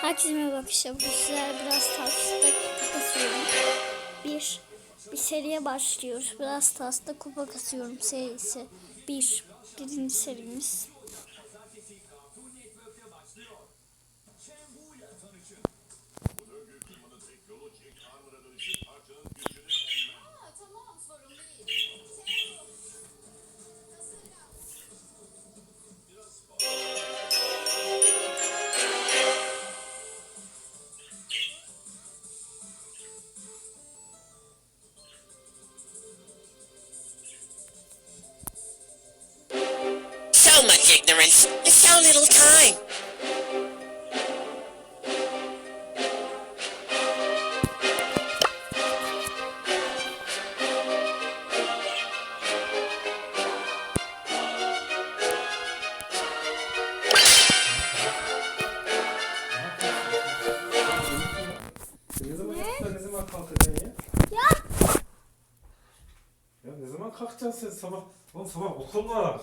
Herkese. Bu sizler biraz Stars'ta kupa kasıyorum. Bir, bir seriye başlıyoruz. Biraz Stars'ta kupa kasıyorum serisi. Bir, birinci serimiz. So much ignorance, and so little time. Kalkacaksın sen sabah? Oğlum sabah okul var.